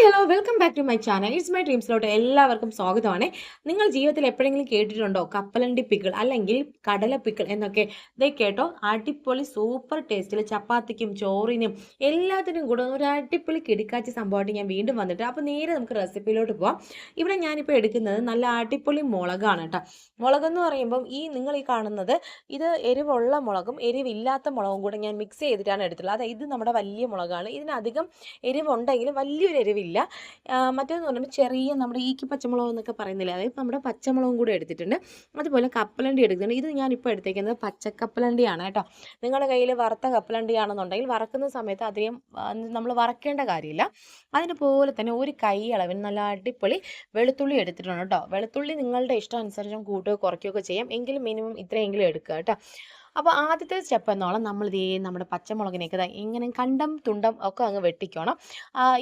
Hi hello welcome back to my channel it's my ഡ്രീംസിലോട്ട് എല്ലാവർക്കും സ്വാഗതമാണ്. നിങ്ങൾ ജീവിതത്തിൽ എപ്പോഴെങ്കിലും കേട്ടിട്ടുണ്ടോ? കപ്പലണ്ടി പിക്കിൾ അല്ലെങ്കിൽ കടല പിക്കിൾ എന്നൊക്കെ? ഇതേ കേട്ടോ അടിപൊളി സൂപ്പർ ടേസ്റ്റിൽ ചപ്പാത്തിക്കും ചോറിനും എല്ലാത്തിനും കൂടെ ഒരു അടിപൊളി കിടിക്കാച്ചി സംഭവമായിട്ട് ഞാൻ വീണ്ടും വന്നിട്ട് അപ്പോൾ നേരെ നമുക്ക് റെസിപ്പിയിലോട്ട് പോവാം. ഇവിടെ ഞാനിപ്പോൾ എടുക്കുന്നത് നല്ല അടിപൊളി മുളകാണ് കേട്ടോ മുളകെന്ന് പറയുമ്പം ഈ നിങ്ങൾ ഈ കാണുന്നത് ഇത് എരിവുള്ള മുളകും എരിവില്ലാത്ത മുളകും കൂടെ ഞാൻ മിക്സ് ചെയ്തിട്ടാണ് എടുത്തുള്ളത് അതായത് ഇത് നമ്മുടെ വലിയ മുളകാണ്. ഇതിനധികം എരിവുണ്ടെങ്കിലും വലിയൊരു എരിവില്ല. ആ, മറ്റേന്ന് പറയുമ്പോൾ ചെറിയ നമ്മുടെ ഈക്കി പച്ചമുളക് എന്നൊക്കെ പറയുന്നില്ല? അതായത് നമ്മുടെ പച്ചമുളകും കൂടെ എടുത്തിട്ടുണ്ട്. അതുപോലെ കപ്പലണ്ടി എടുക്കുന്നുണ്ട് ഇത് ഞാനിപ്പോൾ എടുത്തേക്കുന്നത് പച്ചക്കപ്പലണ്ടിയാണ് കേട്ടോ. നിങ്ങളുടെ കയ്യിൽ വറുത്ത കപ്പലണ്ടിയാണെന്നുണ്ടെങ്കിൽ വറക്കുന്ന സമയത്ത് അധികം നമ്മൾ വറക്കേണ്ട കാര്യമില്ല. അതിന് പോലെ തന്നെ ഒരു കൈ അളവിന് നല്ല അടിപൊളി വെളുത്തുള്ളി എടുത്തിട്ടുണ്ട് കേട്ടോ. വെളുത്തുള്ളി നിങ്ങളുടെ ഇഷ്ടം അനുസരിച്ചും കൂട്ടുകയോ കുറയ്ക്കുകയൊക്കെ ചെയ്യാം. എങ്കിലും മിനിമം ഇത്രയെങ്കിലും എടുക്കുക കേട്ടോ. അപ്പോൾ ആദ്യത്തെ സ്റ്റെപ്പ് എന്നോളം നമ്മൾ ഇതേ നമ്മുടെ പച്ചമുളകിനെയൊക്കെ ഇങ്ങനെ കണ്ടം തുണ്ടം ഒക്കെ അങ്ങ് വെട്ടിക്കണം.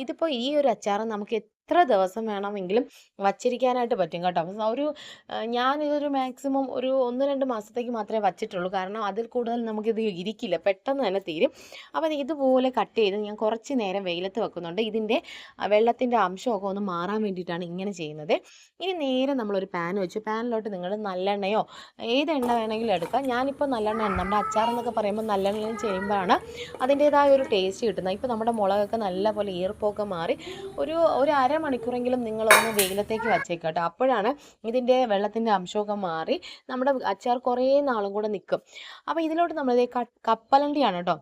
ഇതിപ്പോൾ ഈ ഒരു അച്ചാർ നമുക്ക് എത്ര ദിവസം വേണമെങ്കിലും വച്ചിരിക്കാനായിട്ട് പറ്റും കേട്ടോ. അപ്പം ഒരു ഞാനിതൊരു മാക്സിമം ഒരു ഒന്ന് രണ്ട് മാസത്തേക്ക് മാത്രമേ വച്ചിട്ടുള്ളൂ. കാരണം അതിൽ കൂടുതൽ നമുക്കിത് ഇരിക്കില്ല. പെട്ടെന്ന് തന്നെ തീരും. അപ്പം ഇതുപോലെ കട്ട് ചെയ്ത് ഞാൻ കുറച്ച് നേരം വെയിലത്ത് വെക്കുന്നുണ്ട്. ഇതിന്റെ വെള്ളത്തിന്റെ അംശമൊക്കെ ഒന്ന് മാറാൻ വേണ്ടിയിട്ടാണ് ഇങ്ങനെ ചെയ്യുന്നത്. ഇനി നേരെ നമ്മളൊരു പാൻ വെച്ചു. പാനിലോട്ട് നിങ്ങൾ നല്ലെണ്ണയോ ഏത് എണ്ണ വേണമെങ്കിലും എടുക്കാം. ഞാനിപ്പോൾ നല്ലെണ്ണ നമ്മുടെ അച്ചാർ എന്നൊക്കെ പറയുമ്പോൾ നല്ലെണ്ണയിൽ ചെയ്യുമ്പോഴാണ് അതിന്റേതായ ഒരു ടേസ്റ്റ് കിട്ടുന്നത്. ഇപ്പോൾ നമ്മുടെ മുളകൊക്കെ നല്ലപോലെ ഈർപ്പമൊക്കെ മാറി ഒരു ഒരു അരമണിക്കൂറെങ്കിലും നിങ്ങളൊന്ന് വെയിലത്തേക്ക് വച്ചേക്കാം കേട്ടോ അപ്പോഴാണ് ഇതിന്റെ വെള്ളത്തിന്റെ അംശമൊക്കെ മാറി നമ്മുടെ അച്ചാർ കുറേ നാളും കൂടെ നിൽക്കും അപ്പോൾ ഇതിലോട്ട് നമ്മളിത് കപ്പലണ്ടിയാണ് കേട്ടോ.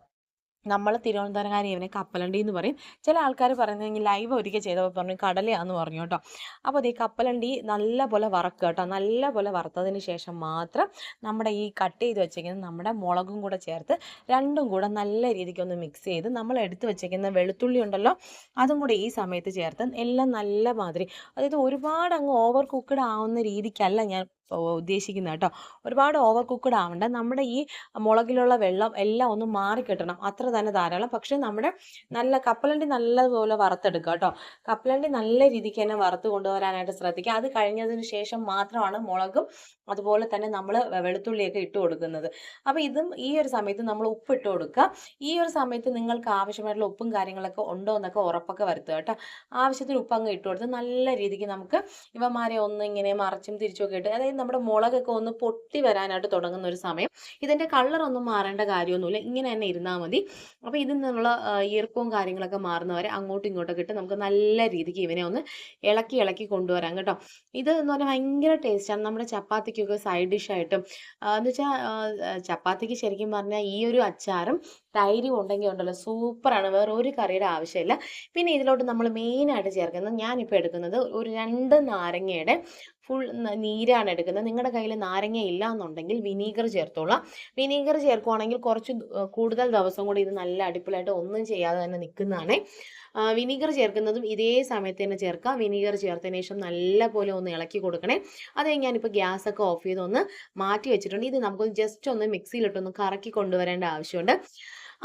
നമ്മൾ തിരുവനന്തപുരംകാരി ഇവനെ കപ്പലണ്ടി എന്ന് പറയും. ചില ആൾക്കാർ പറയുന്നതെങ്കിൽ ലൈവ് ഒരിക്കൽ ചെയ്തപ്പോൾ പറഞ്ഞു കടലയാന്ന് പറഞ്ഞു കേട്ടോ. അപ്പോൾ ഈ കപ്പലണ്ടി നല്ല പോലെ വറക്കുക കേട്ടോ. നല്ല പോലെ വറുത്തതിന് ശേഷം മാത്രം നമ്മുടെ ഈ കട്ട് ചെയ്ത് വെച്ചേക്കുന്ന നമ്മുടെ മുളകും കൂടെ ചേർത്ത് രണ്ടും കൂടെ നല്ല രീതിക്ക് ഒന്ന് മിക്സ് ചെയ്ത് നമ്മൾ എടുത്ത് വെച്ചേക്കുന്ന വെളുത്തുള്ളി ഉണ്ടല്ലോ അതും കൂടെ ഈ സമയത്ത് ചേർത്ത് എല്ലാം നല്ല മാതിരി അതായത് ഒരുപാട് അങ്ങ് ഓവർ കുക്ക്ഡ് ആവുന്ന രീതിക്കല്ല ഞാൻ ഉദ്ദേശിക്കുന്നത് കേട്ടോ. ഒരുപാട് ഓവർ കുക്ക്ഡ് ആവണ്ട. നമ്മുടെ ഈ മുളകിലുള്ള വെള്ളം എല്ലാം ഒന്ന് മാറിക്കിട്ടണം. അത്ര തന്നെ ധാരാളം. പക്ഷേ നമ്മുടെ നല്ല കപ്പലണ്ടി നല്ലതുപോലെ വറുത്തെടുക്കുക കേട്ടോ. കപ്പലണ്ടി നല്ല രീതിക്ക് തന്നെ വറുത്ത് കൊണ്ടുവരാനായിട്ട് ശ്രദ്ധിക്കുക. അത് കഴിഞ്ഞതിന് ശേഷം മാത്രമാണ് മുളകും അതുപോലെ തന്നെ നമ്മൾ വെളുത്തുള്ളിയൊക്കെ ഇട്ട് കൊടുക്കുന്നത്. അപ്പോൾ ഇതും ഈ ഒരു സമയത്ത് നമ്മൾ ഉപ്പ് ഇട്ട് കൊടുക്കുക. ഈ ഒരു സമയത്ത് നിങ്ങൾക്ക് ആവശ്യമായിട്ടുള്ള ഉപ്പും കാര്യങ്ങളൊക്കെ ഉണ്ടോ എന്നൊക്കെ ഉറപ്പൊക്കെ വരുത്തുക കേട്ടോ. ആവശ്യത്തിന് ഉപ്പ് അങ്ങ് ഇട്ട് കൊടുത്ത് നല്ല രീതിക്ക് നമുക്ക് ഇവന്മാരെ ഒന്ന് ഇങ്ങനെ തിരിച്ചും തിരിച്ചുമൊക്കെ ഇട്ട് അതായത് നമ്മുടെ മുളകൊക്കെ ഒന്ന് പൊട്ടി വരാനായിട്ട് തുടങ്ങുന്ന ഒരു സമയം. ഇതിന്റെ കളറൊന്നും മാറേണ്ട കാര്യമൊന്നുമില്ല. ഇങ്ങനെ തന്നെ ഇരുന്നാൽ മതി. അപ്പോൾ ഇതിൽ നിന്നുള്ള ഈർപ്പവും കാര്യങ്ങളൊക്കെ മാറുന്നവരെ അങ്ങോട്ടും ഇങ്ങോട്ടൊക്കെ ഇട്ട് നമുക്ക് നല്ല രീതിക്ക് ഇവനെ ഒന്ന് ഇളക്കി ഇളക്കി കൊണ്ടുവരാം കേട്ടോ. ഇത് എന്ന് പറഞ്ഞാൽ ഭയങ്കര ടേസ്റ്റാണ് നമ്മുടെ ചപ്പാത്തിക്കൊക്കെ സൈഡ് ഡിഷായിട്ടും എന്ന് വെച്ചാൽ ചപ്പാത്തിക്ക് ശരിക്കും പറഞ്ഞാൽ ഈ ഒരു അച്ചാറും തൈരും ഉണ്ടെങ്കിൽ ഉണ്ടല്ലോ സൂപ്പറാണ് വേറെ ഒരു കറിയുടെ ആവശ്യമില്ല. പിന്നെ ഇതിലോട്ട് നമ്മൾ മെയിനായിട്ട് ചേർക്കുന്നത് ഞാനിപ്പോൾ എടുക്കുന്നത് ഒരു രണ്ട് നാരങ്ങയുടെ ഫുൾ നീരാണ് എടുക്കുന്നത്. നിങ്ങളുടെ കയ്യിൽ നാരങ്ങ ഇല്ല എന്നുണ്ടെങ്കിൽ വിനീഗർ ചേർത്തോളാം. വിനീഗർ ചേർക്കുവാണെങ്കിൽ കുറച്ച് കൂടുതൽ ദിവസം കൂടി ഇത് നല്ല അടിപൊളിയായിട്ട് ഒന്നും ചെയ്യാതെ തന്നെ നിൽക്കുന്നതാണ് വിനീഗർ ചേർക്കുന്നതും ഇതേ സമയത്ത് തന്നെ ചേർക്കാം. വിനീഗർ ചേർത്തതിന് ശേഷം നല്ല പോലെ ഒന്ന് ഇളക്കി കൊടുക്കണേ. അത് ഞാനിപ്പോൾ ഗ്യാസ് ഒക്കെ ഓഫ് ചെയ്ത് ഒന്ന് മാറ്റി വെച്ചിട്ടുണ്ട്. ഇത് നമുക്കൊന്ന് ജസ്റ്റ് ഒന്ന് മിക്സിയിലിട്ടൊന്ന് കറക്കി കൊണ്ടുവരേണ്ട ആവശ്യമുണ്ട്.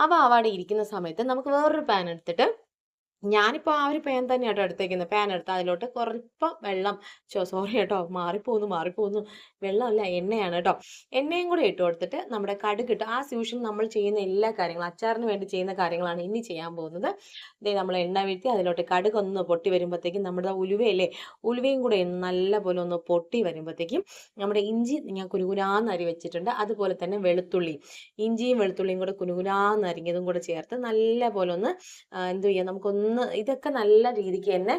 അവ അവിടെ ഇരിക്കുന്ന സമയത്ത് നമുക്ക് വേറൊരു പാൻ എടുത്തിട്ട് ഞാനിപ്പോൾ ആ ഒരു പാൻ തന്നെ കേട്ടോ എടുത്തേക്കുന്നത് പാൻ എടുത്ത് അതിലോട്ട് കുറപ്പം വെള്ളം. സോറി കേട്ടോ. മാറിപ്പോന്നു മാറിപ്പോന്നു. വെള്ളമല്ല എണ്ണയാണ് കേട്ടോ. എണ്ണയും കൂടെ ഇട്ട് കൊടുത്തിട്ട് നമ്മുടെ കടുക് ഇട്ട് ആ സ്യൂഷൻ നമ്മൾ ചെയ്യുന്ന എല്ലാ കാര്യങ്ങളും അച്ചാറിന് വേണ്ടി ചെയ്യുന്ന കാര്യങ്ങളാണ് ഇനി ചെയ്യാൻ പോകുന്നത്. ഇതേ നമ്മൾ എണ്ണ വീഴ്ത്തി അതിലോട്ട് കടുക് ഒന്ന് പൊട്ടി വരുമ്പോഴത്തേക്കും നമ്മുടെ ഉലുവയല്ലേ? ഉലുവയും കൂടെ നല്ല പോലെ ഒന്ന് പൊട്ടി വരുമ്പോഴത്തേക്കും നമ്മുടെ ഇഞ്ചി ഞാൻ അരി വെച്ചിട്ടുണ്ട്. അതുപോലെ തന്നെ വെളുത്തുള്ളി. ഇഞ്ചിയും വെളുത്തുള്ളിയും കൂടെ കുനുകുനാന്ന് അരിഞ്ഞതും കൂടെ ചേർത്ത് നല്ല പോലെ ഒന്ന് എന്തു ചെയ്യുക നമുക്കൊന്ന് ഇതൊക്കെ നല്ല രീതിക്ക് തന്നെ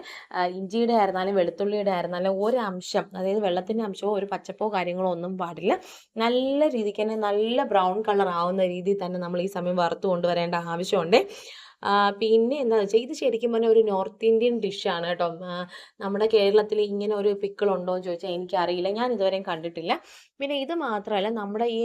ഇഞ്ചിയുടെ ആയിരുന്നാലും വെളുത്തുള്ളിയുടെ ആയിരുന്നാലും ഒരു അംശം അതായത് വെള്ളത്തിന്റെ അംശമോ ഒരു പച്ചപ്പോ കാര്യങ്ങളോ ഒന്നും പാടില്ല. നല്ല രീതിക്ക് തന്നെ നല്ല ബ്രൗൺ കളർ ആവുന്ന രീതിയിൽ തന്നെ നമ്മൾ ഈ സമയം വറുത്ത് കൊണ്ടുവരേണ്ട ആവശ്യമുണ്ട്. പിന്നെ എന്താണെന്ന് വെച്ചാൽ ഇത് ശരിക്കും പറഞ്ഞാൽ ഒരു നോർത്ത് ഇന്ത്യൻ ഡിഷാണ് കേട്ടോ. നമ്മുടെ കേരളത്തിൽ ഇങ്ങനെ ഒരു പിക്കിൾ ഉണ്ടോ എന്ന് ചോദിച്ചാൽ എനിക്കറിയില്ല. ഞാൻ ഇതുവരെയും കണ്ടിട്ടില്ല. പിന്നെ ഇത് മാത്രമല്ല നമ്മുടെ ഈ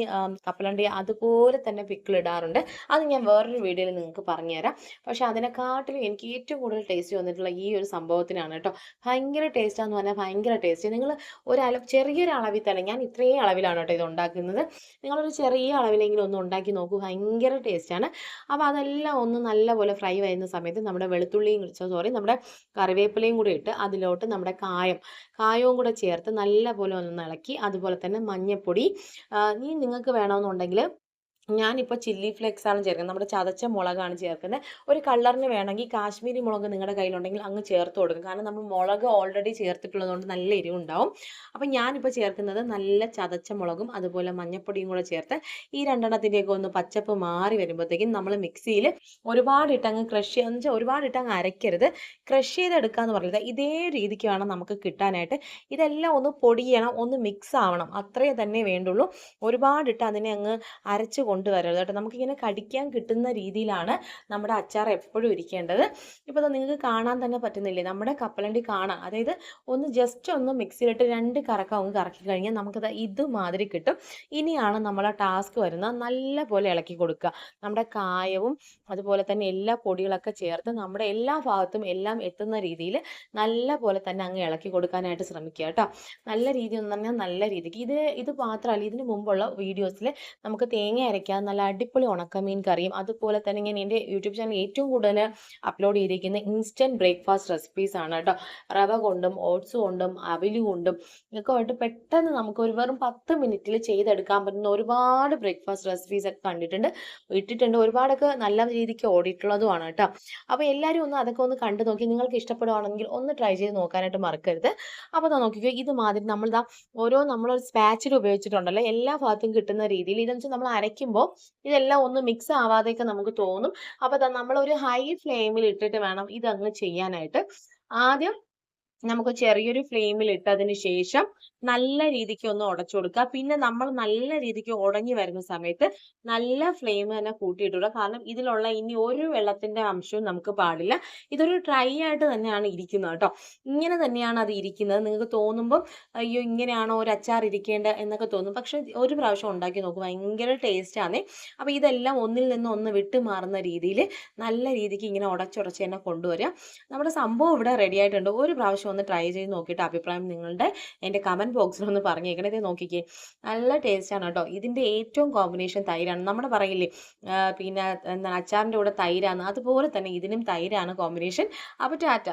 കപ്പലണ്ടി അതുപോലെ തന്നെ പിക്കിൾ ഇടാറുണ്ട് അത് ഞാൻ വേറൊരു വീഡിയോയിൽ നിങ്ങൾക്ക് പറഞ്ഞുതരാം. പക്ഷെ അതിനെക്കാട്ടിലും എനിക്ക് ഏറ്റവും കൂടുതൽ ടേസ്റ്റ് വന്നിട്ടുള്ള ഈ ഒരു സംഭവത്തിനാണ് കേട്ടോ. ഭയങ്കര ടേസ്റ്റാന്ന് പറഞ്ഞാൽ ഭയങ്കര ടേസ്റ്റ്. നിങ്ങൾ ഒരു അളവ് ചെറിയൊരു അളവിൽ തന്നെ ഞാൻ ഇത്രയും അളവിലാണ് കേട്ടോ ഇത് ഉണ്ടാക്കുന്നത്. നിങ്ങളൊരു ചെറിയ അളവിലെങ്കിലും ഒന്ന് ഉണ്ടാക്കി നോക്കൂ. ഭയങ്കര ടേസ്റ്റാണ്. അപ്പോൾ അതെല്ലാം ഒന്ന് നല്ലപോലെ ഫ്രൈ വരുന്ന സമയത്ത് നമ്മുടെ വെളുത്തുള്ളിയും സോറി നമ്മുടെ കറിവേപ്പിലയും കൂടി ഇട്ട് അതിലോട്ട് നമ്മുടെ കായം കായവും കൂടെ ചേർത്ത് നല്ലപോലെ ഒന്ന് ഇളക്കി അതുപോലെ തന്നെ മഞ്ഞൾപ്പൊടി ഇനി നിങ്ങൾക്ക് വേണമെന്നുണ്ടെങ്കിൽ ഞാനിപ്പോൾ ചില്ലി ഫ്ലേക്സ് ആണ് ചേർക്കുന്നത്. നമ്മുടെ ചതച്ച മുളകാണ് ചേർക്കുന്നത്. ഒരു കളറിന് വേണമെങ്കിൽ കാശ്മീരി മുളക് നിങ്ങളുടെ കയ്യിലുണ്ടെങ്കിൽ അങ്ങ് ചേർത്ത് കൊടുക്കും. കാരണം നമ്മൾ മുളക് ഓൾറെഡി ചേർത്തിട്ടുള്ളതുകൊണ്ട് നല്ല എരിവുണ്ടാവും. അപ്പം ഞാനിപ്പോൾ ചേർക്കുന്നത് നല്ല ചതച്ച മുളകും അതുപോലെ മഞ്ഞപ്പൊടിയും കൂടെ ചേർത്ത് ഈ രണ്ടെണ്ണത്തിന്റെയൊക്കെ ഒന്ന് പച്ചപ്പ് മാറി വരുമ്പോഴത്തേക്കും നമ്മൾ മിക്സിയിൽ ഒരുപാട് ഇട്ടങ്ങ് ക്രഷ് എന്ന് വെച്ചാൽ ഒരുപാട് അരയ്ക്കരുത്. ക്രഷ് ചെയ്തെടുക്കുക എന്ന് പറയുന്നത് ഇതേ രീതിക്ക് വേണം നമുക്ക് കിട്ടാനായിട്ട്. ഇതെല്ലാം ഒന്ന് പൊടിയണം ഒന്ന് മിക്സ് ആവണം. അത്രേ തന്നെ വേണ്ടുള്ളൂ. ഒരുപാടിട്ട് അതിനെ അങ്ങ് അരച്ച് കൊണ്ടുവരരുത് കേട്ടോ. നമുക്കിങ്ങനെ കടിക്കാൻ കിട്ടുന്ന രീതിയിലാണ് നമ്മുടെ അച്ചാർ എപ്പോഴും ഇരിക്കേണ്ടത്. ഇപ്പോൾ നിങ്ങൾക്ക് കാണാൻ തന്നെ പറ്റുന്നില്ലേ? നമ്മുടെ കപ്പലണ്ടി കാണാം. അതായത് ഒന്ന് ജസ്റ്റ് ഒന്ന് മിക്സിയിലിട്ട് രണ്ട് കറക്കം ഒന്ന് കറക്കി കഴിഞ്ഞാൽ നമുക്കത് ഇതുമാതിരി കിട്ടും. ഇനിയാണ് നമ്മളെ ടാസ്ക് വരുന്നത് നല്ല പോലെ ഇളക്കി കൊടുക്കുക. നമ്മുടെ കായവും അതുപോലെ തന്നെ എല്ലാ പൊടികളൊക്കെ ചേർത്ത് നമ്മുടെ എല്ലാ ഭാഗത്തും എല്ലാം എത്തുന്ന രീതിയിൽ നല്ല പോലെ തന്നെ അങ്ങ് ഇളക്കി കൊടുക്കാനായിട്ട് ശ്രമിക്കുക കേട്ടോ. നല്ല രീതി എന്ന് പറഞ്ഞാൽ നല്ല രീതിക്ക്. ഇത് ഇത് മാത്രമല്ല ഇതിന് മുമ്പുള്ള വീഡിയോസിൽ നമുക്ക് തേങ്ങ അരയ്ക്കാൻ നല്ല അടിപൊളി ഉണക്കമീൻ കറിയും. അതുപോലെ തന്നെ ഞാൻ എന്റെ യൂട്യൂബ് ചാനൽ ഏറ്റവും കൂടുതൽ അപ്ലോഡ് ചെയ്തിരിക്കുന്ന ഇൻസ്റ്റന്റ് ബ്രേക്ക്ഫാസ്റ്റ് റെസിപ്പീസ് ആണ് കേട്ടോ. റവ കൊണ്ടും ഓട്സ് കൊണ്ടും അവിലു കൊണ്ടും ഒക്കെ ആയിട്ട് പെട്ടെന്ന് നമുക്ക് ഒരു വെറും പത്ത് മിനിറ്റിൽ ചെയ്തെടുക്കാൻ പറ്റുന്ന ഒരുപാട് ബ്രേക്ക്ഫാസ്റ്റ് റെസിപ്പീസ് ഒക്കെ കണ്ടിട്ടുണ്ട്. ഇട്ടിട്ടുണ്ട്. ഒരുപാടൊക്കെ നല്ല രീതിക്ക് ഓടിയിട്ടുള്ളതുമാണ് കേട്ടോ. അപ്പോൾ എല്ലാവരും ഒന്ന് അതൊക്കെ ഒന്ന് കണ്ടു നോക്കി. നിങ്ങൾക്ക് ഇഷ്ടപ്പെടുവാണെങ്കിൽ ഒന്ന് ട്രൈ ചെയ്ത് നോക്കാനായിട്ട് മറക്കരുത്. അപ്പോൾ ദാ നോക്കിക്കോ ഇത് മാതിരി നമ്മൾ ദാ ഓരോ നമ്മളൊരു സ്പാച്ചിൽ ഉപയോഗിച്ചിട്ടുണ്ടല്ലോ. എല്ലാ ഭാഗത്തും കിട്ടുന്ന രീതിയിൽ ഇതെന്ന് വെച്ചാൽ നമ്മൾ അരയ്ക്കുമ്പോൾ ഇതെല്ലാം ഒന്ന് മിക്സ് ആവാതെയൊക്കെ നമുക്ക് തോന്നും. അപ്പോൾ നമ്മളൊരു ഹൈ ഫ്ലെയിമിൽ ഇട്ടിട്ട് വേണം ഇതങ്ങ് ചെയ്യാനായിട്ട്. ആദ്യം നമുക്ക് ചെറിയൊരു ഫ്ലെയിമിൽ ഇട്ടതിന് ശേഷം നല്ല രീതിക്ക് ഒന്ന് ഉടച്ചു കൊടുക്കുക. പിന്നെ നമ്മൾ നല്ല രീതിക്ക് ഉടഞ്ഞു വരുന്ന സമയത്ത് നല്ല ഫ്ലെയിം തന്നെ കൂട്ടിയിട്ടിടുക. കാരണം ഇതിലുള്ള ഇനി ഒരു വെള്ളത്തിന്റെ അംശവും നമുക്ക് പാടില്ല. ഇതൊരു ഡ്രൈ ആയിട്ട് തന്നെയാണ് ഇരിക്കുന്നത് കേട്ടോ. ഇങ്ങനെ തന്നെയാണ് അത് ഇരിക്കുന്നത്. നിങ്ങൾക്ക് തോന്നുമ്പോൾ അയ്യോ ഇങ്ങനെയാണോ ഒരു അച്ചാർ ഇരിക്കേണ്ടത് എന്നൊക്കെ തോന്നും. പക്ഷെ ഒരു പ്രാവശ്യം ഉണ്ടാക്കി നോക്കും. ഭയങ്കര ടേസ്റ്റ് ആണ് അപ്പോൾ ഇതെല്ലാം ഒന്നിൽ നിന്ന് ഒന്ന് വിട്ട് മാറുന്ന രീതിയിൽ നല്ല രീതിക്ക് ഇങ്ങനെ ഉടച്ചുടച്ച് തന്നെ കൊണ്ടുവരിക. നമ്മുടെ സംഭവം ഇവിടെ റെഡി ആയിട്ടുണ്ട്. ഒരു പ്രാവശ്യം ഒന്ന് ട്രൈ ചെയ്ത് നോക്കിയിട്ട് അഭിപ്രായം നിങ്ങളുടെ എന്റെ കമന്റ് ബോക്സിൽ ഒന്ന് പറഞ്ഞേക്കണേ. ഇത് നോക്കിക്കേ. നല്ല ടേസ്റ്റാണ് കേട്ടോ. ഇതിന്റെ ഏറ്റവും കോമ്പിനേഷൻ തൈരാണ്. നമ്മൾ പറയില്ലേ പിന്നെ എന്താണ് അച്ചാറിന്റെ കൂടെ തൈരാണ്. അതുപോലെ തന്നെ ഇതിനും തൈരാണ് കോമ്പിനേഷൻ അപ്പോൾ ടാറ്റ.